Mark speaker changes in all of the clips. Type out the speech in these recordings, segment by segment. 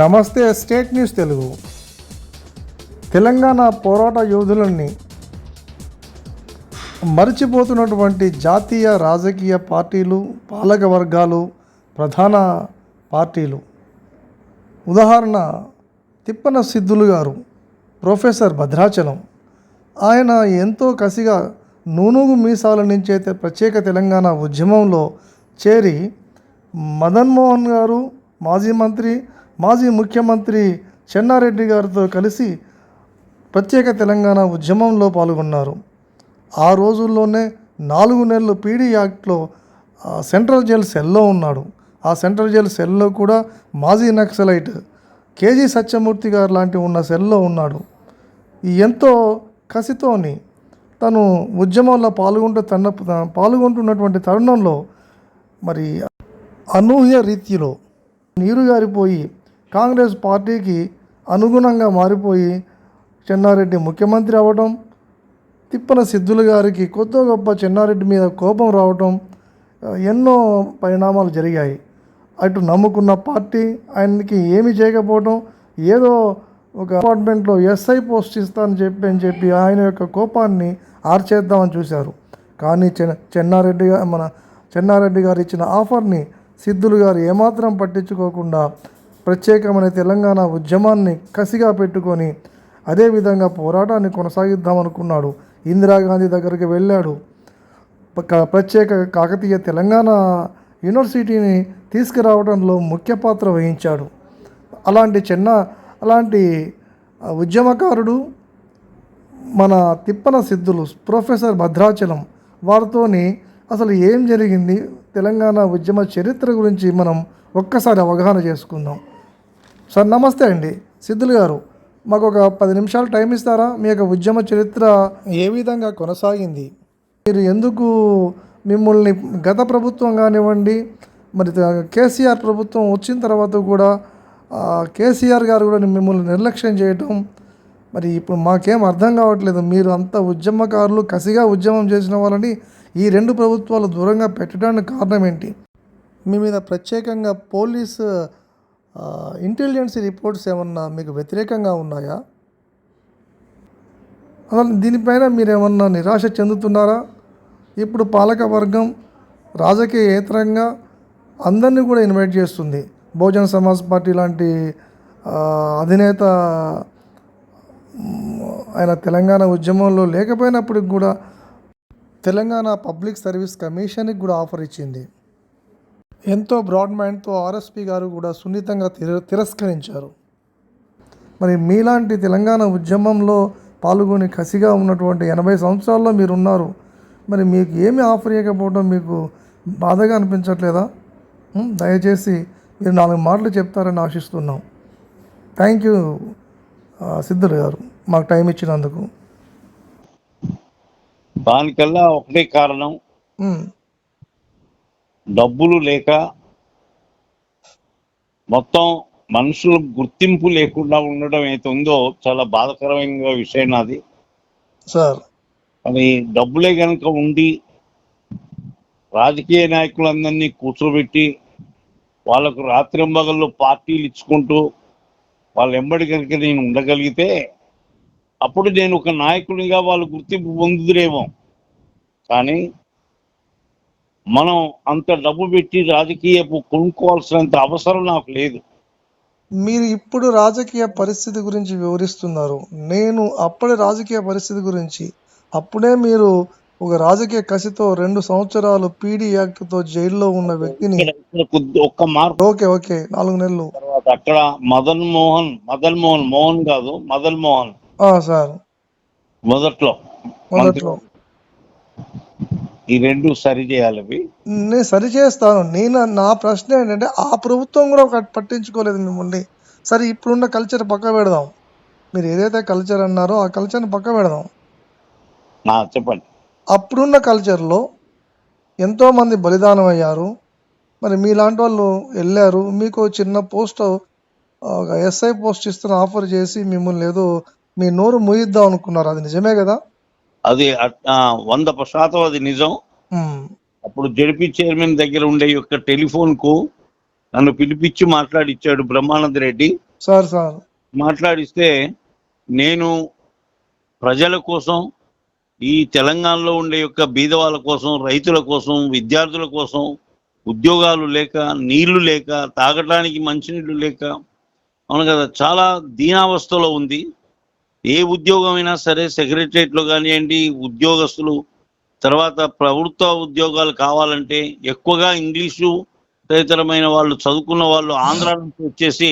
Speaker 1: నమస్తే state news Telugu. Telangana పోరాట యోధులని మరిచిపోతున్నటువంటి జాతీయ రాజకీయ పార్టీలు పాలక వర్గాలు ప్రధాన పార్టీలు. ఉదాహరణ తిప్పన సిద్ధులు గారు ప్రొఫెసర్ భద్రాచలం. ఆయన ఎంతో కసిగా నూనూగు మీసాల నుంచి అయితే ప్రత్యేక తెలంగాణ ఉద్యమంలో చేరి మదన్ మోహన్ గారు మాజీ మంత్రి మాజీ ముఖ్యమంత్రి చెన్నారెడ్డి గారితో కలిసి ప్రత్యేక తెలంగాణ ఉద్యమంలో పాల్గొన్నారు. ఆ రోజుల్లోనే నాలుగు నెలలు పీడీ యాక్ట్లో సెంట్రల్ జైల్ సెల్లో ఉన్నాడు. ఆ సెంట్రల్ జైల్ సెల్లో కూడా మాజీ నక్సలైట్ కేజీ సత్యమూర్తి గారు లాంటి ఉన్న సెల్లో ఉన్నాడు. ఈ ఎంతో కసితోని తను ఉద్యమంలో పాల్గొంటూ తన పాల్గొంటున్నటువంటి తరుణంలో మరి అనూహ్య రీతిలో నీరు గారిపోయి కాంగ్రెస్ పార్టీకి అనుగుణంగా మారిపోయి చెన్నారెడ్డి ముఖ్యమంత్రి అవ్వటం తిప్పన సిద్ధులు గారికి కొత్త గొప్ప చెన్నారెడ్డి మీద కోపం రావటం ఎన్నో పరిణామాలు జరిగాయి. అటు నమ్ముకున్న పార్టీ ఆయనకి ఏమి చేయకపోవటం ఏదో ఒక అపార్ట్మెంట్లో ఎస్ఐ పోస్ట్ ఇస్తానని చెప్పి అని చెప్పి ఆయన యొక్క కోపాన్ని ఆర్చేద్దామని చూశారు. కానీ చెన్న చెన్నారెడ్డి మన చెన్నారెడ్డి గారు ఇచ్చిన ఆఫర్ని సిద్ధులు గారు ఏమాత్రం పట్టించుకోకుండా ప్రత్యేకమైన తెలంగాణ ఉద్యమాన్ని కసిగా పెట్టుకొని అదేవిధంగా పోరాటాన్ని కొనసాగిద్దామనుకున్నాడు. ఇందిరాగాంధీ దగ్గరికి వెళ్ళాడు. ప్రత్యేక కాకతీయ తెలంగాణ యూనివర్సిటీని తీసుకురావడంలో ముఖ్య పాత్ర వహించాడు. అలాంటి చిన్న అలాంటి ఉద్యమకారుడు మన తిప్పన సిద్ధులు ప్రొఫెసర్ భద్రాచలం వారితోని అసలు ఏం జరిగింది? తెలంగాణ ఉద్యమ చరిత్ర గురించి మనం ఒక్కసారి అవగాహన చేసుకుందాం. సార్ నమస్తే అండి. సిద్ధులు గారు మాకు ఒక పది నిమిషాలు టైం ఇస్తారా? మీ యొక్క ఉద్యమ చరిత్ర ఏ విధంగా కొనసాగింది? మీరు ఎందుకు మిమ్మల్ని గత ప్రభుత్వం కానివ్వండి మరి కేసీఆర్ ప్రభుత్వం వచ్చిన తర్వాత కూడా కేసీఆర్ గారు కూడా మిమ్మల్ని నిర్లక్ష్యం చేయటం మరి ఇప్పుడు మాకేం అర్థం కావట్లేదు. మీరు అంత ఉద్యమకారులు కసిగా ఉద్యమం చేసిన వాళ్ళని ఈ రెండు ప్రభుత్వాలు దూరంగా పెట్టడానికి కారణం ఏంటి? మీ మీద ప్రత్యేకంగా పోలీస్ ఇంటెలిజెన్స్ రిపోర్ట్స్ ఏమన్నా మీకు వ్యతిరేకంగా ఉన్నాయా? అసలు దీనిపైన మీరు ఏమన్నా నిరాశ చెందుతున్నారా? ఇప్పుడు పాలక వర్గం రాజకీయేతరంగా అందరినీ కూడా ఇన్వైట్ చేస్తుంది. బహుజన సమాజ్ పార్టీ లాంటి అధినేత ఆయన తెలంగాణ ఉద్యమంలో లేకపోయినప్పటికి కూడా తెలంగాణ పబ్లిక్ సర్వీస్ కమిషన్కి కూడా ఆఫర్ ఇచ్చింది. ఎంతో బ్రాడ్ మైండ్తో ఆర్ఎస్పి గారు కూడా సున్నితంగా తిర తిరస్కరించారు. మరి మీలాంటి తెలంగాణ ఉద్యమంలో పాల్గొని కసిగా ఉన్నటువంటి ఎనభై సంవత్సరాల్లో మీరు ఉన్నారు మరి మీకు ఏమి ఆఫర్ చేయకపోవడం మీకు బాధగా అనిపించట్లేదా? దయచేసి మీరు నాలుగు మాటలు చెప్తారని ఆశిస్తున్నాం. థ్యాంక్ యూ సిద్ధులు గారు మాకు టైం ఇచ్చినందుకు.
Speaker 2: దానికల్లా ఒకటే కారణం. డబ్బులు లేక మొత్తం మనుషులకు గుర్తింపు లేకుండా ఉండడం అయితే ఉందో చాలా బాధకరమైన విషయం నాది.
Speaker 1: సార్.
Speaker 2: కానీ డబ్బులే కనుక ఉండి రాజకీయ నాయకులందరినీ కూర్చోబెట్టి వాళ్ళకు రాత్రింబగళ్ళు పార్టీలు ఇచ్చుకుంటూ వాళ్ళ ఎంబడి కనుక నేను ఉండగలిగితే అప్పుడు నేను ఒక నాయకునిగా వాళ్ళు గుర్తింపు పొందుదురేమో. కానీ మనం అంత డబ్బు పెట్టి రాజకీయపు కొనుక్కోవాల్సినంత అవసరం నాకు లేదు.
Speaker 1: మీరు ఇప్పుడు రాజకీయ పరిస్థితి గురించి వివరిస్తున్నారు. నేను అప్పటి రాజకీయ పరిస్థితి గురించి అప్పుడే మీరు ఒక రాజకీయ కసితో రెండు సంవత్సరాలు పీడీ యాక్ట్తో జైల్లో ఉన్న వ్యక్తిని
Speaker 2: ఒక్క మార్పు
Speaker 1: ఓకే ఓకే నాలుగు నెలలు.
Speaker 2: తర్వాత అక్కడ మదన్ మోహన్ మదన్ మోహన్ మోహన్ కాదు మదన్ మోహన్.
Speaker 1: సార్.
Speaker 2: మొదట్లో
Speaker 1: మొదట్లో.
Speaker 2: ఈ రెండు సరి చేయాలి అవి?
Speaker 1: నేను సరి చేస్తాను. నేను నా ప్రశ్న ఏంటంటే ఆ ప్రభుత్వం కూడా ఒక పట్టించుకోలేదు మిమ్మల్ని. సరే ఇప్పుడున్న కల్చర్ పక్క పెడదాం. మీరు ఏదైతే కల్చర్ అన్నారో ఆ కల్చర్ని పక్క పెడదాం.
Speaker 2: చెప్పండి.
Speaker 1: అప్పుడున్న కల్చర్లో ఎంతోమంది బలిదానం అయ్యారు. మరి మీలాంటి వాళ్ళు వెళ్ళారు. మీకు చిన్న పోస్ట్ ఒక ఎస్ఐ పోస్ట్ ఇస్తున్న ఆఫర్ చేసి మిమ్మల్ని ఏదో మీ నోరు ముయిద్దాం అనుకున్నారు. అది నిజమే కదా?
Speaker 2: అది వంద శాతం అది నిజం. అప్పుడు జడిపి చైర్మన్ దగ్గర ఉండే యొక్క టెలిఫోన్కు నన్ను పిలిపించి మాట్లాడిచ్చాడు బ్రహ్మానంద రెడ్డి.
Speaker 1: Sir sir.
Speaker 2: మాట్లాడిస్తే నేను ప్రజల కోసం ఈ తెలంగాణలో ఉండే యొక్క బీదవాళ్ళ కోసం రైతుల కోసం విద్యార్థుల కోసం ఉద్యోగాలు లేక నీళ్ళు లేక తాగటానికి మంచినీళ్ళు లేక అవును కదా చాలా దీనావస్థలో ఉంది. ఏ ఉద్యోగం అయినా సరే సెక్రటరియట్లో కానివ్వండి ఉద్యోగస్తులు తర్వాత ప్రభుత్వ ఉద్యోగాలు కావాలంటే ఎక్కువగా ఇంగ్లీషు తదితరమైన వాళ్ళు చదువుకున్న వాళ్ళు ఆంధ్ర నుంచి వచ్చేసి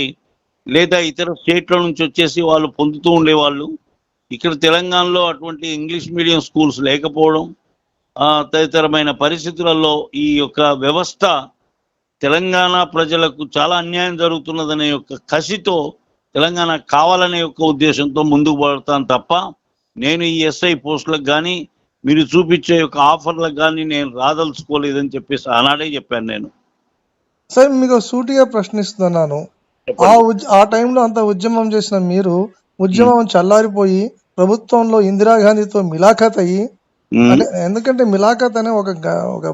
Speaker 2: లేదా ఇతర స్టేట్ల నుంచి వచ్చేసి వాళ్ళు పొందుతూ ఉండేవాళ్ళు. ఇక్కడ తెలంగాణలో అటువంటి ఇంగ్లీష్ మీడియం స్కూల్స్ లేకపోవడం తదితరమైన పరిస్థితులలో ఈ యొక్క వ్యవస్థ తెలంగాణ ప్రజలకు చాలా అన్యాయం జరుగుతున్నదనే యొక్క కసితో తెలంగాణ కావాలనే యొక్క ఉద్దేశంతో ముందుకు పడతాను తప్ప నేను ఈ ఎస్ఐ పోస్టులకు కానీ మీరు చూపించే యొక్క ఆఫర్లకు కానీ నేను రాదలుచుకోలేదని చెప్పేసి ఆనాడే చెప్పాను నేను.
Speaker 1: సార్ మీకు సూటిగా ప్రశ్నిస్తున్నాను. ఆ ఆ టైంలో అంత ఉద్యమం చేసిన మీరు ఉద్యమం చల్లారిపోయి ప్రభుత్వంలో ఇందిరాగాంధీతో మిలాఖత్ అయ్యి ఎందుకంటే మిలాఖత్ అనే ఒక ఒక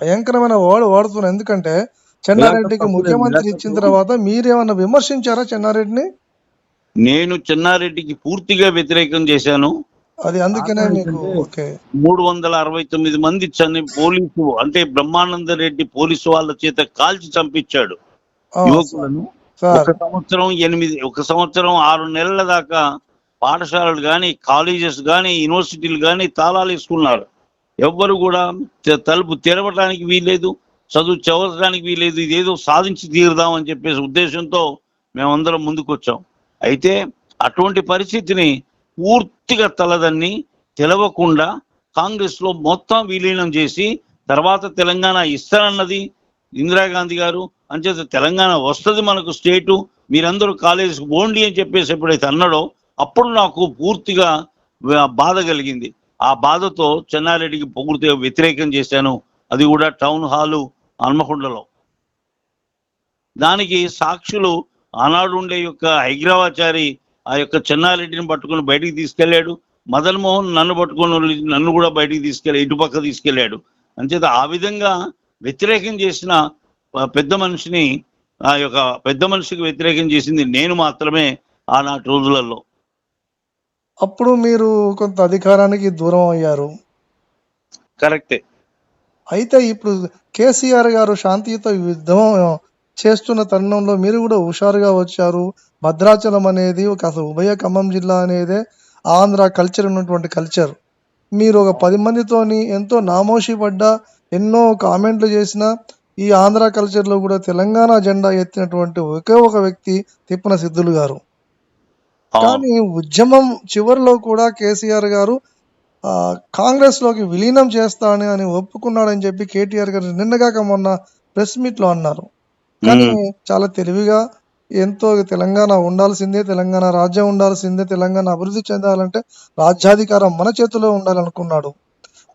Speaker 1: భయంకరమైన వర్డ్ వాడుతున్నారు. ఎందుకంటే చెన్నారెడ్డికి ముఖ్యమంత్రి ఇచ్చిన తర్వాత మీరేమన్నా విమర్శించారా చెన్నారెడ్డిని?
Speaker 2: నేను చెన్నారెడ్డికి పూర్తిగా వ్యతిరేకం చేశాను.
Speaker 1: అది అందుకనే
Speaker 2: మూడు వందల అరవై తొమ్మిది మంది చని పోలీసు అంటే బ్రహ్మానంద రెడ్డి పోలీసు వాళ్ళ చేత కాల్చి చంపించాడు. యువకులను ఒక సంవత్సరం ఎనిమిది ఒక సంవత్సరం ఆరు నెలల దాకా పాఠశాలలు కానీ కాలేజెస్ కానీ యూనివర్సిటీలు కానీ తాళాలు వేసుకున్నారు. ఎవ్వరు కూడా తలుపు తెరవడానికి వీల్లేదు చదువు చదవడానికి వీల్లేదు ఇదేదో సాధించి తీరుదామని చెప్పేసి ఉద్దేశంతో మేమందరం ముందుకు వచ్చాం అయితే అటువంటి పరిస్థితిని పూర్తిగా తలదన్ని తెలవకుండా కాంగ్రెస్లో మొత్తం విలీనం చేసి తర్వాత తెలంగాణ ఇస్తానన్నది ఇందిరాగాంధీ గారు. అంచేత తెలంగాణ వస్తుంది మనకు స్టేటు. మీరందరూ కాలేజీకి పోండి అని చెప్పేసి ఎప్పుడైతే అన్నాడో అప్పుడు నాకు పూర్తిగా బాధ కలిగింది. ఆ బాధతో చెన్నారెడ్డికి పూర్తిగా వ్యతిరేకం చేశాను. అది కూడా టౌన్ హాలు హన్మకొండలో. దానికి సాక్షులు ఆనాడు ఉండే యొక్క హైగ్రావాచారి ఆ యొక్క చెన్నారెడ్డిని పట్టుకొని బయటికి తీసుకెళ్ళాడు మదన్ మోహన్ నన్ను పట్టుకొని నన్ను కూడా బయటికి తీసుకెళ్ళి ఇటుపక్క తీసుకెళ్ళాడు అంచేత ఆ విధంగా వ్యతిరేకం చేసిన పెద్ద మనిషిని ఆ యొక్క పెద్ద మనిషికి వ్యతిరేకం చేసింది నేను మాత్రమే ఆనాటి రోజులలో.
Speaker 1: అప్పుడు మీరు కొంత అధికారానికి దూరం అయ్యారు.
Speaker 2: కరెక్టే.
Speaker 1: అయితే ఇప్పుడు కేసీఆర్ గారు శాంతియుత యుద్ధం చేస్తున్న తరుణంలో మీరు కూడా హుషారుగా వచ్చారు. భద్రాచలం అనేది ఒక అసలు ఉభయ ఖమ్మం జిల్లా అనేదే ఆంధ్ర కల్చర్ ఉన్నటువంటి కల్చర్ మీరు ఒక పది మందితోని ఎంతో నామోషి పడ్డా ఎన్నో కామెంట్లు చేసిన ఈ ఆంధ్ర కల్చర్లో కూడా తెలంగాణ జెండా ఎత్తినటువంటి ఒకే ఒక వ్యక్తి తిప్పన సిద్ధులు గారు. కానీ ఉద్యమం చివరిలో కూడా కేసీఆర్ గారు ఆ, కాంగ్రెస్లోకి విలీనం చేస్తానని అని ఒప్పుకున్నాడని చెప్పి కేటీఆర్ గారు నిన్నగాక మొన్న ప్రెస్ మీట్లో అన్నారు. కానీ చాలా తెలివిగా ఎంతో తెలంగాణ ఉండాల్సిందే తెలంగాణ రాజ్యం ఉండాల్సిందే తెలంగాణ అభివృద్ధి చెందాలంటే రాజ్యాధికారం మన చేతిలో ఉండాలనుకున్నాడు.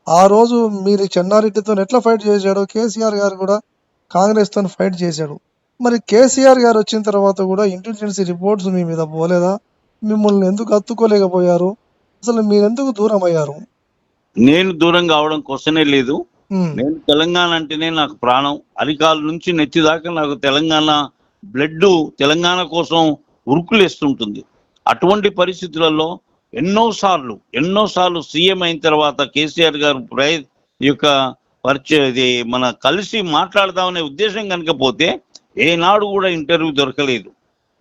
Speaker 1: ఆ రోజు మీరు చెన్నారెడ్డితో ఎట్లా ఫైట్ చేశాడో కేసీఆర్ గారు కూడా కాంగ్రెస్తో ఫైట్ చేశాడు. మరి కేసీఆర్ గారు వచ్చిన తర్వాత కూడా ఇంటెలిజెన్స్ రిపోర్ట్స్ మీ మీద పోలేదా? మిమ్మల్ని ఎందుకు హత్తుకోలేకపోయారు అసలు మీరెందుకు దూరం అయ్యారు
Speaker 2: నేను దూరం కావడం కోసమే లేదు.
Speaker 1: Hmm.
Speaker 2: నేను తెలంగాణ అంటేనే నాకు ప్రాణం. అరికాల నుంచి నెత్తి దాకా నాకు తెలంగాణ బ్లడ్ తెలంగాణ కోసం ఉరుకులేస్తుంటుంది. అటువంటి పరిస్థితులలో ఎన్నో సార్లు ఎన్నో సార్లు సీఎం అయిన తర్వాత కేసీఆర్ గారు ప్రయ ఈ యొక్క పరిచయ ఇది మన కలిసి మాట్లాడదామనే ఉద్దేశం కనుకపోతే ఏనాడు కూడా ఇంటర్వ్యూ దొరకలేదు.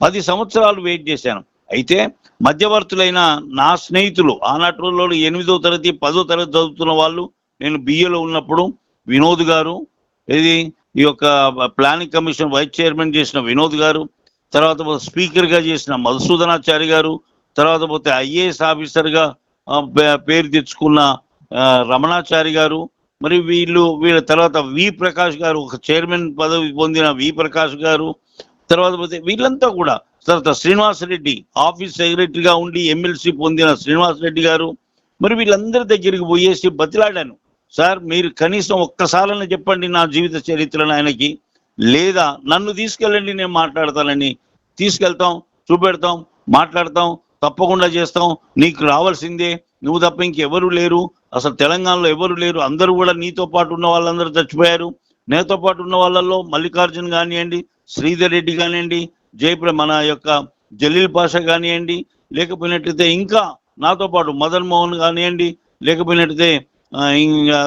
Speaker 2: పది సంవత్సరాలు వెయిట్ చేశాను. అయితే మధ్యవర్తులైన నా స్నేహితులు ఆనాటి రోజుల్లో ఎనిమిదో తరగతి పదో తరగతి చదువుతున్న వాళ్ళు నేను బిఏలో ఉన్నప్పుడు వినోద్ గారు ఇది ఈ యొక్క ప్లానింగ్ కమిషన్ వైస్ చైర్మన్ చేసిన వినోద్ గారు తర్వాత పోతే స్పీకర్గా చేసిన మధుసూదనాచారి గారు తర్వాత పోతే ఐఏఎస్ ఆఫీసర్గా పేరు తెచ్చుకున్న రమణాచారి గారు మరి వీళ్ళు వీళ్ళ తర్వాత వి ప్రకాష్ గారు ఒక చైర్మన్ పదవి పొందిన వి ప్రకాష్ గారు తర్వాత పోతే వీళ్ళంతా కూడా తర్వాత శ్రీనివాస్ రెడ్డి ఆఫీస్ సెక్రటరీగా ఉండి ఎమ్మెల్సీ పొందిన శ్రీనివాస్ రెడ్డి గారు మరి వీళ్ళందరి దగ్గరికి పోయేసి బతిలాడాను. సార్ మీరు కనీసం ఒక్కసారని చెప్పండి నా జీవిత చరిత్రను ఆయనకి. లేదా నన్ను తీసుకెళ్ళండి నేను మాట్లాడతానని తీసుకెళ్తాం చూపెడతాం మాట్లాడతాం తప్పకుండా చేస్తాం. నీకు రావాల్సిందే. నువ్వు తప్ప ఇంకెవరు లేరు. అసలు తెలంగాణలో ఎవరు లేరు. అందరూ కూడా నీతో పాటు ఉన్న వాళ్ళందరూ చచ్చిపోయారు. నేతో పాటు ఉన్న వాళ్ళల్లో మల్లికార్జున్ కానివ్వండి శ్రీధర్ రెడ్డి కానివ్వండి జయప్ర మన యొక్క జలీల్ పాషా కానివ్వండి లేకపోయినట్లయితే ఇంకా నాతో పాటు మదన్ మోహన్ కానివ్వండి లేకపోయినట్లయితే ఇంకా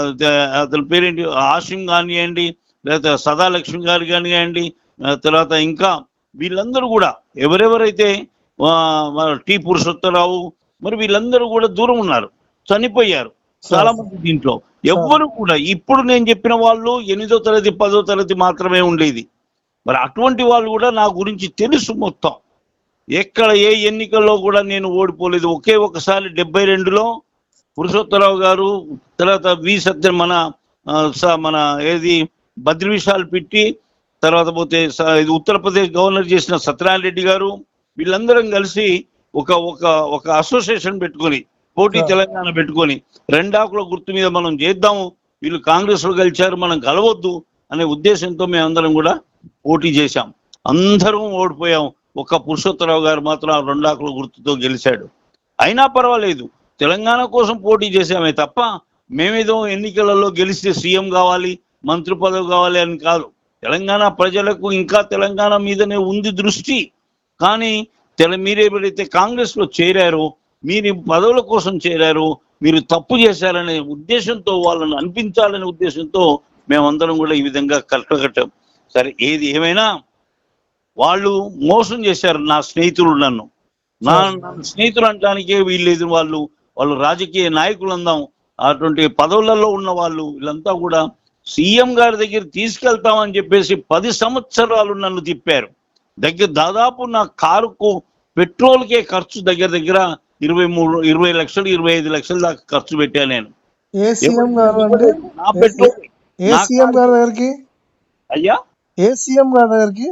Speaker 2: అతని పేరేంటి? ఆసిం కానివ్వండి లేకపోతే సదాలక్ష్మి గారు కానివ్వండి తర్వాత ఇంకా వీళ్ళందరూ కూడా ఎవరెవరైతే టి పురుషోత్తరావు మరి వీళ్ళందరూ కూడా దూరం ఉన్నారు చనిపోయారు చాలా మంది దీంట్లో. ఎవ్వరు కూడా ఇప్పుడు నేను చెప్పిన వాళ్ళు ఎనిమిదో తరగతి పదో తరగతి మాత్రమే ఉండేది. మరి అటువంటి వాళ్ళు కూడా నా గురించి తెలుసు మొత్తం. ఎక్కడ ఏ ఎన్నికల్లో కూడా నేను ఓడిపోలేదు. ఒకే ఒకసారి డెబ్బై రెండులో పురుషోత్తరావు గారు తర్వాత వి సత్యం మన మన ఏది బద్రివిషాలు పెట్టి తర్వాత పోతే ఇది ఉత్తరప్రదేశ్ గవర్నర్ చేసిన సత్యనారాయణ రెడ్డి గారు వీళ్ళందరం కలిసి ఒక ఒక ఒక అసోసియేషన్ పెట్టుకొని పోటీ. తెలంగాణ పెట్టుకొని రెండాకుల గుర్తు మీద మనం చేద్దాము వీళ్ళు కాంగ్రెస్లో గెలిచారు మనం కలవద్దు అనే ఉద్దేశంతో మేమందరం కూడా పోటీ చేశాం. అందరం ఓడిపోయాం. ఒక్క పురుషోత్తరావు గారు మాత్రం రెండాకుల గుర్తుతో గెలిచాడు. అయినా పర్వాలేదు. తెలంగాణ కోసం పోటీ చేశామే తప్ప మేమేదో ఎన్నికలలో గెలిస్తే సీఎం కావాలి మంత్రి పదవి కావాలి అని కాదు. తెలంగాణ ప్రజలకు ఇంకా తెలంగాణ మీదనే ఉంది దృష్టి. కానీ తెల మీరు ఎవరైతే కాంగ్రెస్లో చేరారో మీరు పదవుల కోసం చేరారు మీరు తప్పు చేశారనే ఉద్దేశంతో వాళ్ళని అనిపించాలనే ఉద్దేశంతో మేమందరం కూడా ఈ విధంగా కట్టకట్టాం సరే ఏది ఏమైనా వాళ్ళు మోసం చేశారు నా స్నేహితులు నన్ను. నా స్నేహితులు అనడానికే వీల్లేదు వాళ్ళు వాళ్ళు రాజకీయ నాయకులు అందాం అటువంటి పదవులలో ఉన్న వాళ్ళు వీళ్ళంతా కూడా సీఎం గారి దగ్గర తీసుకెళ్తామని చెప్పేసి పది సంవత్సరాలు నన్ను తిప్పారు. దగ్గర దాదాపు నా కారుకు పెట్రోల్కే ఖర్చు దగ్గర దగ్గర ఇరవై మూడు ఇరవై లక్షలు ఇరవై ఐదు లక్షల దాకా ఖర్చు పెట్టాను నేను. అయ్యా?
Speaker 1: ఏ సీఎం గారి దగ్గరికి?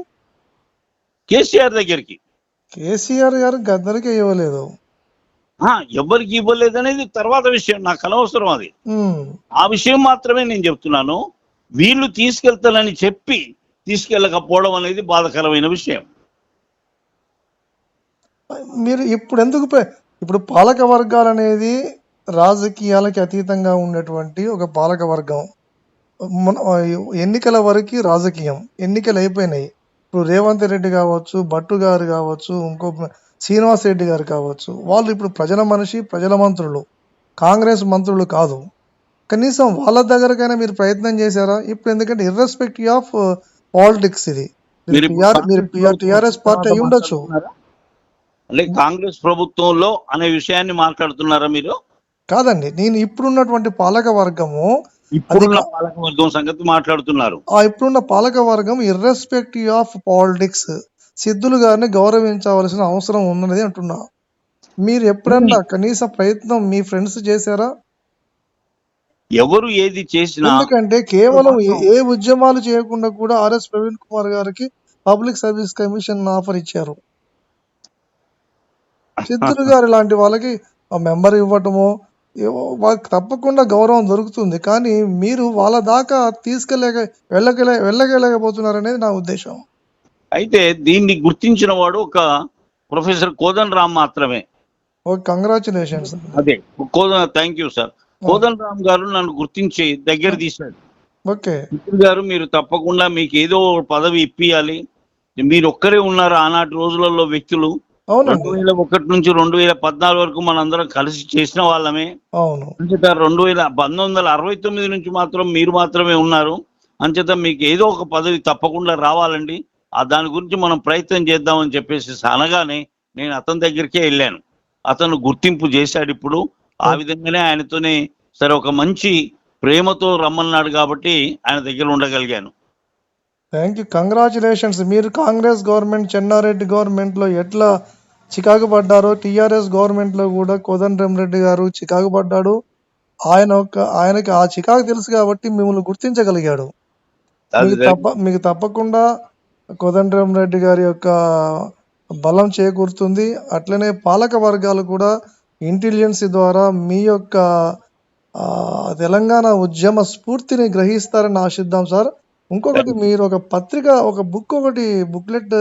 Speaker 2: కేసీఆర్ దగ్గరికి.
Speaker 1: కేసీఆర్ గారు గద్దరికి ఇవ్వలేదు.
Speaker 2: ఎవరికి ఇవ్వలేదు అనేది తర్వాత విషయం. నాకు అనవసరం అది. ఆ విషయం మాత్రమే నేను చెప్తున్నాను. వీళ్ళు తీసుకెళ్తానని చెప్పి తీసుకెళ్ళకపోవడం అనేది బాధకరమైన విషయం.
Speaker 1: మీరు ఇప్పుడు ఎందుకు ఇప్పుడు పాలక వర్గాలు అనేది రాజకీయాలకి అతీతంగా ఉన్నటువంటి ఒక పాలక వర్గం. ఎన్నికల వరకు రాజకీయం. ఎన్నికలు అయిపోయినాయి. ఇప్పుడు రేవంత్ రెడ్డి కావచ్చు భట్టు గారు కావచ్చు ఇంకో శ్రీనివాస్ రెడ్డి గారు కావచ్చు వాళ్ళు ఇప్పుడు ప్రజల మనిషి ప్రజల మంత్రులు. కాంగ్రెస్ మంత్రులు కాదు. కనీసం వాళ్ళ దగ్గరకైనా మీరు ప్రయత్నం చేశారా? ఇప్పుడు ఎందుకంటే ఇర్రెస్పెక్టివ్ ఆఫ్ పాలిటిక్స్ ఇది.
Speaker 2: మీరు
Speaker 1: టిఆర్ఎస్ పార్టీ అయి ఉండొచ్చు?
Speaker 2: అంటే కాంగ్రెస్ ప్రభుత్వంలో అనే విషయాన్ని మాట్లాడుతున్నారా మీరు?
Speaker 1: కాదండి. నేను ఇప్పుడున్నటువంటి పాలక వర్గము
Speaker 2: ఇప్పుడున్న పాలక వర్గం సంగతి మాట్లాడుతున్నారు.
Speaker 1: ఇప్పుడున్న పాలక వర్గం ఇర్రెస్పెక్టివ్ ఆఫ్ పాలిటిక్స్ సిద్ధులు గారిని గౌరవించవలసిన అవసరం ఉన్నది అంటున్నా. మీరు ఎప్పుడన్నా కనీస ప్రయత్నం మీ ఫ్రెండ్స్ చేశారా?
Speaker 2: ఎవరు ఏది చేసినా
Speaker 1: ఎందుకంటే కేవలం ఏ- ఉద్యమాలు చేయకుండా కూడా ఆర్ఎస్ ప్రవీణ్ కుమార్ గారికి పబ్లిక్ సర్వీస్ కమిషన్ ఆఫర్ ఇచ్చారు. సిద్ధులు గారు లాంటి వాళ్ళకి ఆ మెంబర్ ఇవ్వటము వాళ్ళకి తప్పకుండా గౌరవం దొరుకుతుంది కానీ మీరు వాళ్ళ దాకా తీసుకెళ్ళక వెళ్ళగలే వెళ్ళగలేకపోతున్నారు అనేది నా ఉద్దేశం.
Speaker 2: అయితే దీన్ని గుర్తించిన వాడు ఒక ప్రొఫెసర్ కోదన్ రామ్ మాత్రమే.
Speaker 1: Okay congratulations.
Speaker 2: అదే Kodan thank you sir. Kodan Ram గారు నన్ను గుర్తించి దగ్గర తీశాడు
Speaker 1: ఓకే.
Speaker 2: గారు మీరు తప్పకుండా మీకు ఏదో పదవి ఇప్పియాలి. మీరు ఒక్కరే ఉన్నారు ఆనాటి రోజులలో వ్యక్తులు. రెండు వేల ఒకటి నుంచి రెండు వేల పద్నాలుగు వరకు మనందరం కలిసి చేసిన వాళ్ళమే.
Speaker 1: అవును.
Speaker 2: అంచేత రెండు వేల పంతొమ్మిది వందల అరవై తొమ్మిది నుంచి మాత్రం మీరు మాత్రమే ఉన్నారు. అంచేత మీకు ఏదో ఒక పదవి తప్పకుండా రావాలండి. ఆ దాని గురించి మనం ప్రయత్నం చేద్దామని చెప్పేసి అనగానే నేను అతని దగ్గరికే వెళ్ళాను. అతను గుర్తింపు చేశాడు ఇప్పుడు. ఆ విధంగానే ఆయనతోనే సరే ఒక మంచి ప్రేమతో రమ్మన్నాడు కాబట్టి ఆయన దగ్గర ఉండగలిగాను.
Speaker 1: Thank you congratulations. మీరు కాంగ్రెస్ గవర్నమెంట్ చెన్నారెడ్డి గవర్నమెంట్లో ఎట్లా చికాకు పడ్డారో. టిఆర్ఎస్ గవర్నమెంట్లో కూడా కోదండరామ్ రెడ్డి గారు చికాకు పడ్డాడు. ఆయన ఒక ఆయనకి ఆ చికాకు తెలుసు కాబట్టి మిమ్మల్ని గుర్తించగలిగాడు. మీకు తప్ప మీకు తప్పకుండా కోదండరామ్ రెడ్డి గారి యొక్క బలం చేకూరుతుంది. అట్లనే పాలక వర్గాలు కూడా ఇంటెలిజెన్స్ ద్వారా మీ యొక్క తెలంగాణ ఉద్యమ స్ఫూర్తిని గ్రహిస్తారని ఆశిద్దాం సార్. ఇంకొకటి మీరు ఒక పత్రిక ఒక బుక్ ఒకటి బుక్లెట్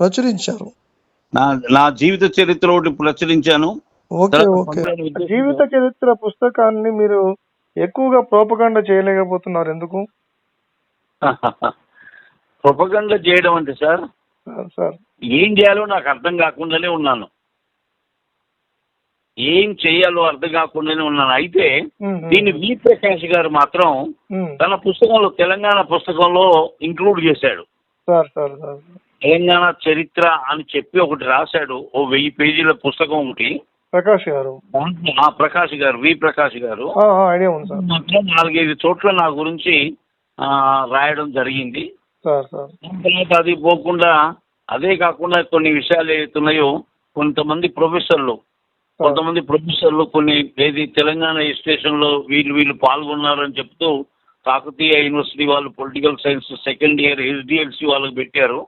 Speaker 1: ప్రచురించారు.
Speaker 2: నా నా జీవిత చరిత్ర ఒకటి ప్రచురించాను.
Speaker 1: జీవిత చరిత్ర పుస్తకాన్ని మీరు ఎక్కువగా ప్రోపగండ చేయలేకపోతున్నారు ఎందుకు?
Speaker 2: ప్రొపగండ చేయడం అంటే సార్
Speaker 1: సార్.
Speaker 2: ఏం చేయాలో నాకు అర్థం కాకుండానే ఉన్నాను. ఏం చేయాలో అర్థం కాకుండానే ఉన్నాను. అయితే దీన్ని వి ప్రకాష్ గారు మాత్రం తన పుస్తకంలో తెలంగాణ పుస్తకంలో ఇంక్లూడ్ చేశాడు.
Speaker 1: Sir sir sir.
Speaker 2: తెలంగాణ చరిత్ర అని చెప్పి ఒకటి రాశాడు ఓ వెయ్యి పేజీల పుస్తకం ఒకటి.
Speaker 1: ప్రకాష్ గారు.
Speaker 2: ప్రకాష్ గారు వి ప్రకాష్ గారు.
Speaker 1: ఐడియా ఉంది సార్.
Speaker 2: నాలుగైదు చోట్ల నా గురించి రాయడం జరిగింది. తర్వాత అది పోకుండా అదే కాకుండా కొన్ని విషయాలు ఏవైతున్నాయో కొంతమంది ప్రొఫెసర్లు కొంతమంది ప్రొఫెసర్లు కొన్ని ఏది తెలంగాణ స్టేషన్లో వీళ్ళు వీళ్ళు పాల్గొన్నారని చెప్తూ కాకతీయ యూనివర్సిటీ వాళ్ళు political science second year HDLC వాళ్ళకి పెట్టారు.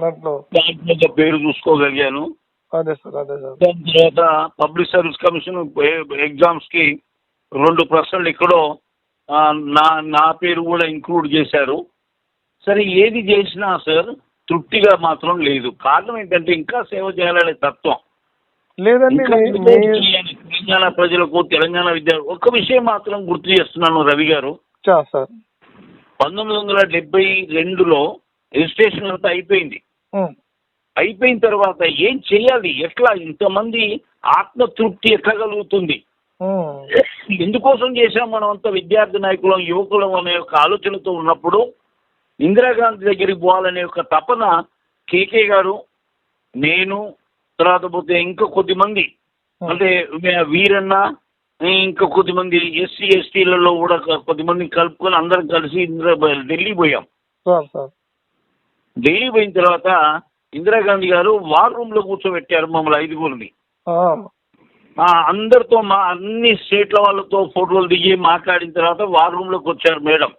Speaker 1: దాంట్లో.
Speaker 2: ఒక పేరు చూసుకోగలిగాను.
Speaker 1: అదే సార్ అదే సార్.
Speaker 2: దాని తర్వాత పబ్లిక్ సర్వీస్ కమిషన్ ఎగ్జామ్స్కి రెండు ప్రశ్నలు ఎక్కడో ఆ, నా నా పేరు కూడా ఇంక్లూడ్ చేశారు. సరే ఏది చేసినా సార్ తృప్తిగా మాత్రం లేదు. కారణం ఏంటంటే ఇంకా సేవ చేయాలనే తత్వం.
Speaker 1: లేదండి.
Speaker 2: తెలంగాణ ప్రజలకు తెలంగాణ విద్య ఒక్క విషయం మాత్రం గుర్తు చేస్తున్నాను రవి గారు. పంతొమ్మిది వందల డెబ్బై రెండులో రిజిస్ట్రేషన్ అంతా అయిపోయింది. అయిపోయిన తర్వాత ఏం చేయాలి ఎట్లా? ఇంతమంది ఆత్మతృప్తి ఎట్లా కలుగుతుంది? ఎందుకోసం చేశాం మనం అంత విద్యార్థి నాయకులం యువకులం అనే ఒక ఆలోచనతో ఉన్నప్పుడు ఇందిరాగాంధీ దగ్గరికి పోవాలనే ఒక తపన కేకే గారు నేను తర్వాత పోతే ఇంకా కొద్దిమంది. అంటే వీరన్న ఇంకా కొద్దిమంది ఎస్సీ ఎస్టీలలో కూడా కొద్దిమంది కలుపుకొని అందరం కలిసి ఇందిరా ఢిల్లీ పోయాం. ఢిల్లీ పోయిన తర్వాత ఇందిరాగాంధీ గారు వార్ రూమ్లో కూర్చోబెట్టారు మమ్మల్ని ఐదుగురిని. అందరితో మా అన్ని స్టేట్ల వాళ్ళతో ఫోటోలు దిగి మాట్లాడిన తర్వాత వార్ రూమ్లోకి వచ్చారు మేడం.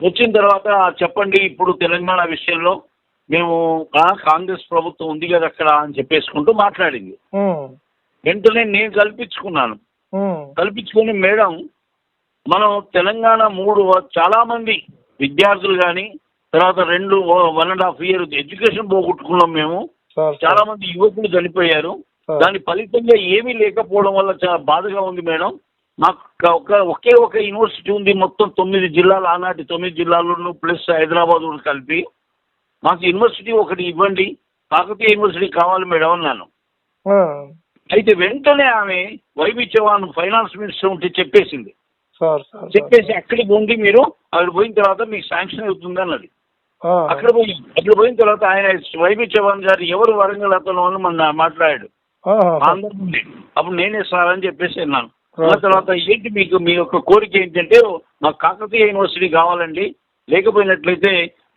Speaker 2: వచ్చిన తర్వాత చెప్పండి ఇప్పుడు తెలంగాణ విషయంలో మేము కాంగ్రెస్ ప్రభుత్వం ఉంది కదా అక్కడ అని చెప్పేసుకుంటూ మాట్లాడింది. వెంటనే నేను కల్పించుకున్నాను. కల్పించుకొని మేడం మనం తెలంగాణ మూడు చాలా మంది విద్యార్థులు కానీ తర్వాత రెండు one and half year education పోగొట్టుకున్నాం మేము. చాలా మంది యువకులు చనిపోయారు. దాని ఫలితంగా ఏమీ లేకపోవడం వల్ల చాలా బాధగా ఉంది మేడం. మాకు ఒక ఒకే ఒక యూనివర్సిటీ ఉంది మొత్తం తొమ్మిది జిల్లాలు ఆనాటి తొమ్మిది జిల్లాలను ప్లస్ హైదరాబాద్ కలిపి. మాకు యూనివర్సిటీ ఒకటి ఇవ్వండి కాకతీయ యూనివర్సిటీ కావాలి మేడం అన్నాను. అయితే వెంటనే ఆమె చౌహాన్ ఫైనాన్స్ మినిస్టర్ ఉంటే చెప్పేసింది. చెప్పేసి అక్కడికి పోండి మీరు అక్కడ పోయిన తర్వాత మీకు శాంక్షన్ అవుతుంది అన్నది. అక్కడ పోయి అక్కడ పోయిన తర్వాత ఆయన వైబీ చౌహాన్ గారు ఎవరు వరంగల్ అతను అని మన మాట్లాడాడు. అందరూ. అప్పుడు నేనే సార్ అని చెప్పేసి అన్నాను. ఆ తర్వాత ఏంటి మీకు మీ యొక్క కోరిక ఏంటంటే మాకు కాకతీయ యూనివర్సిటీ కావాలండి లేకపోయినట్లయితే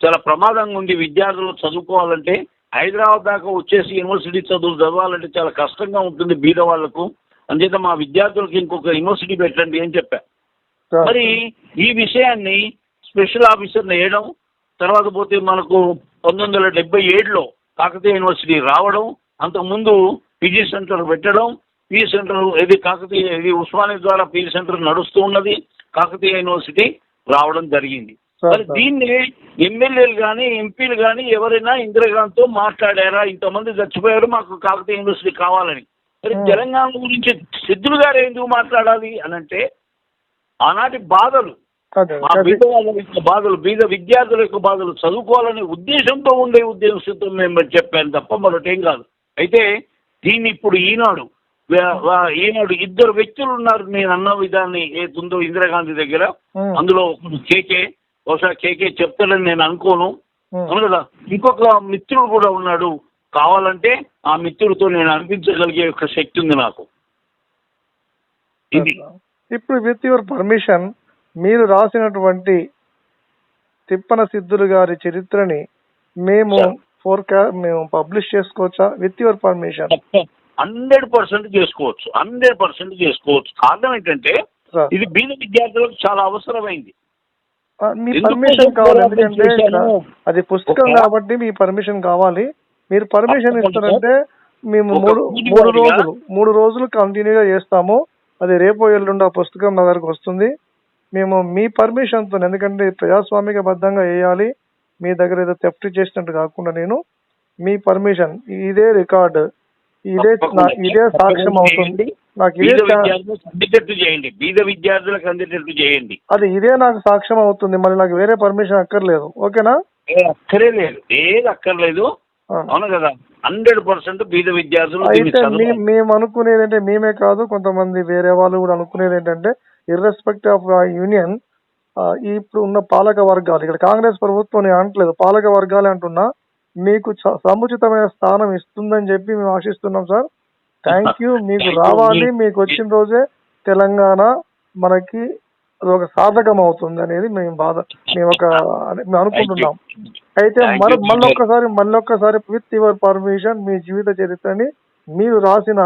Speaker 2: చాలా ప్రమాదంగా ఉంది విద్యార్థులు చదువుకోవాలంటే హైదరాబాద్ దాకా వచ్చేసి యూనివర్సిటీ చదువులు చదవాలంటే చాలా కష్టంగా ఉంటుంది బీద వాళ్ళకు అంచేత మా విద్యార్థులకు ఇంకొక యూనివర్సిటీ పెట్టండి అని చెప్పా. మరి ఈ విషయాన్ని స్పెషల్ ఆఫీసర్ని వేయడం తర్వాత పోతే మనకు పంతొమ్మిది వందల డెబ్బై ఏడులో కాకతీయ యూనివర్సిటీ రావడం అంతకుముందు పీజీ సెంటర్ పెట్టడం పీజీ సెంటర్ ఇది కాకతీయ ఇది ఉస్మానియా ద్వారా పీజీ సెంటర్ నడుస్తూ ఉన్నది కాకతీయ యూనివర్సిటీ రావడం జరిగింది మరి. దీన్ని ఎమ్మెల్యేలు కానీ ఎంపీలు కానీ ఎవరైనా ఇందిరాగాంధీతో మాట్లాడారా ఇంతమంది చచ్చిపోయారు మాకు కాకతీయ యూనివర్సిటీ కావాలని మరి. తెలంగాణ గురించి సిద్ధులు గారు ఎందుకు మాట్లాడాలి అని అంటే ఆనాటి బాధలు మా
Speaker 1: అదే.
Speaker 2: బీద వాళ్ళ యొక్క బాధలు బీద విద్యార్థుల యొక్క బాధలు చదువుకోవాలనే ఉద్దేశంతో ఉండే ఉద్దేశంతో మేము చెప్పాను తప్ప మరొకటేం కాదు. అయితే దీన్ని ఇప్పుడు ఈనాడు ఈనాడు ఇద్దరు వ్యక్తులు ఉన్నారు నేను అన్న విధాన్ని ఏతుందో ఇందిరాగాంధీ దగ్గర. అందులో కేకే బహుశా కేకే చెప్తాడని నేను అనుకోను. అవును కదా? ఇంకొక మిత్రుడు కూడా ఉన్నాడు. కావాలంటే ఆ మిత్రుడితో నేను అనిపించగలిగే ఒక శక్తి ఉంది నాకు. ఇది.
Speaker 1: ఇప్పుడు విత్ యువర్ పర్మిషన్ మీరు రాసినటువంటి తిప్పన సిద్ధులు గారి చరిత్రని మేము. ఫోర్కా మేము పబ్లిష్ చేసుకోవచ్చా? With your permission
Speaker 2: hundred percent చేసుకోవచ్చు. హండ్రెడ్ పర్సెంట్ చేసుకోవచ్చు. కారణం ఏంటంటే ఇది బీద విద్యార్థులకు చాలా అవసరమైంది.
Speaker 1: మీ పర్మిషన్ కావాలి? ఎందుకంటే అది పుస్తకం కాబట్టి మీ పర్మిషన్ కావాలి. మీరు పర్మిషన్ ఇస్తారంటే మేము మూడు మూడు రోజులు మూడు రోజులు కంటిన్యూగా చేస్తాము. అది రేపు ఎల్లుండి ఆ పుస్తకం నా దగ్గరకు వస్తుంది. మేము మీ పర్మిషన్తో ఎందుకంటే ప్రజాస్వామిక బద్ధంగా వేయాలి. మీ దగ్గర ఏదో థెఫ్ట్ చేసినట్టు కాకుండా నేను మీ పర్మిషన్ ఇదే రికార్డు. ఇదే ఇదే సాక్ష్యం అవుతుంది. నాకు ఇదే
Speaker 2: చేయండి. బీద విద్యార్థులకు అందేటట్టు చేయండి.
Speaker 1: అది ఇదే నాకు సాక్ష్యం అవుతుంది. మరి నాకు వేరే పర్మిషన్ అక్కర్లేదు. ఓకేనా?
Speaker 2: అక్కరే లేదు. ఏది అక్కర్లేదు. అవును కదా. హండ్రెడ్ పర్సెంట్ బీద విద్యార్థులు
Speaker 1: అయితే మేము అనుకునేది అంటే మేమే కాదు. కొంతమంది వేరే వాళ్ళు కూడా అనుకునేది ఏంటంటే ఇర్రెస్పెక్ట్ ఆఫ్ యూనియన్ ఇప్పుడు ఉన్న పాలక వర్గాలు ఇక్కడ కాంగ్రెస్ ప్రభుత్వం నేను అనట్లేదు పాలక వర్గాలు అంటున్నా మీకు సముచితమైన స్థానం ఇస్తుందని చెప్పి మేము ఆశిస్తున్నాం సార్. థ్యాంక్ యూ మీకు. రావాలి మీకు వచ్చిన రోజే తెలంగాణ మనకి అది ఒక సాధకం అవుతుంది అనేది మేము బాధ మేము ఒక మేము అనుకుంటున్నాం. అయితే
Speaker 2: you,
Speaker 1: మళ్ళొక్కసారి మళ్ళొక్కసారి విత్ యువర్ పర్మిషన్ మీ జీవిత చరిత్రని మీరు రాసిన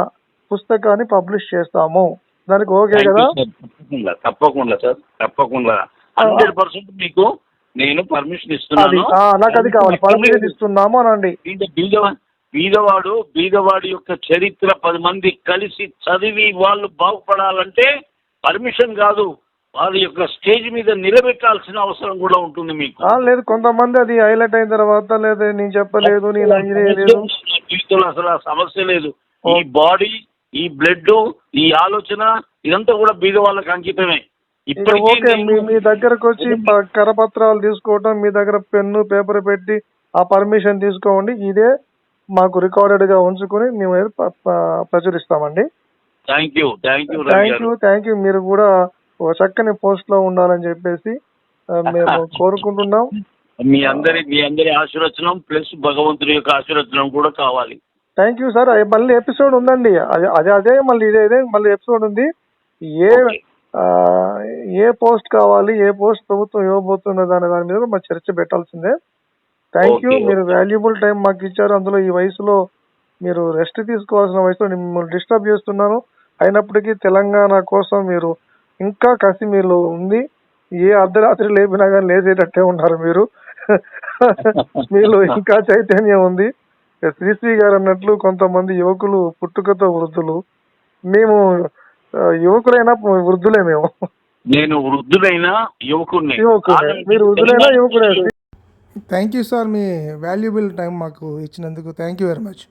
Speaker 1: పుస్తకాన్ని పబ్లిష్ చేస్తాము. దానికి ఓకే కదా.
Speaker 2: తప్పకుండా తప్పకుండా సార్ తప్పకుండా. హండ్రెడ్ పర్సెంట్ మీకు నేను పర్మిషన్ ఇస్తున్నాను.
Speaker 1: నాకు అది కావాలి. పర్మిషన్ ఇస్తున్నాము అనండి.
Speaker 2: బీద బీద- బీదవాడు బీదవాడి యొక్క చరిత్ర పది మంది కలిసి చదివి వాళ్ళు బాగుపడాలంటే పర్మిషన్ కాదు. వాళ్ళ యొక్క స్టేజ్ మీద నిలబెట్టాల్సిన అవసరం కూడా ఉంటుంది మీకు.
Speaker 1: లేదు కొంతమంది అది హైలైట్ అయిన తర్వాత లేదా నేను చెప్పలేదు నేను
Speaker 2: జీవితంలో అసలు సమస్య లేదు. ఈ బాడీ ఈ బ్లడ్ ఈ ఆలోచన ఇదంతా కూడా బీద వాళ్ళకి అంకితమే
Speaker 1: ఓకే మీ దగ్గరకు వచ్చి కరపత్రాలు తీసుకోవటం మీ దగ్గర పెన్ను పేపర్ పెట్టి ఆ పర్మిషన్ తీసుకోండి. ఇదే మాకు రికార్డెడ్గా ఉంచుకుని మేము ప్రచురిస్తామండి.
Speaker 2: Thank you thank you
Speaker 1: thank you thank you. మీరు కూడా ఒక చక్కని పోస్ట్లో ఉండాలని చెప్పేసి మేము కోరుకుంటున్నాం.
Speaker 2: మీ అందరి మీ అందరి ఆశీర్వచనం ప్లస్ భగవంతుడి యొక్క ఆశీర్వచనం కూడా కావాలి.
Speaker 1: థ్యాంక్ యూ సార్ మళ్ళీ ఎపిసోడ్ ఉందండి. అదే అదే అదే మళ్ళీ ఇదే ఇదే మళ్ళీ ఎపిసోడ్ ఉంది. ఏ ఏ పోస్ట్ కావాలి ఏ పోస్ట్ ప్రభుత్వం ఇవ్వబోతున్నది అనే దాని మీద కూడా మరి చర్చ పెట్టాల్సిందే. థ్యాంక్ యూ మీరు. వాల్యుబుల్ టైం మాకు ఇచ్చారు. అందులో ఈ వయసులో మీరు రెస్ట్ తీసుకోవాల్సిన వయసులో మిమ్మల్ని డిస్టర్బ్ చేస్తున్నాను. అయినప్పటికీ తెలంగాణ కోసం మీరు ఇంకా కసి మీలో ఉంది. ఏ అర్ధరాత్రి లేపినా కానీ లేచేటట్టే ఉన్నారు మీరు. మీలో ఇంకా చైతన్యం ఉంది. శ్రీశ్రీ గారు అన్నట్లు కొంతమంది యువకులు పుట్టుకతో వృద్ధులు మేము యువకులైనా వృద్ధులే మేము.
Speaker 2: నేను వృద్ధుడైన యువకుడిని.
Speaker 1: యువకులే మీరు వృద్ధులైనా యువకులే థ్యాంక్ యూ సార్ మీ వాల్యుబుల్ టైం మాకు ఇచ్చినందుకు థ్యాంక్ యూ వెరీ మచ్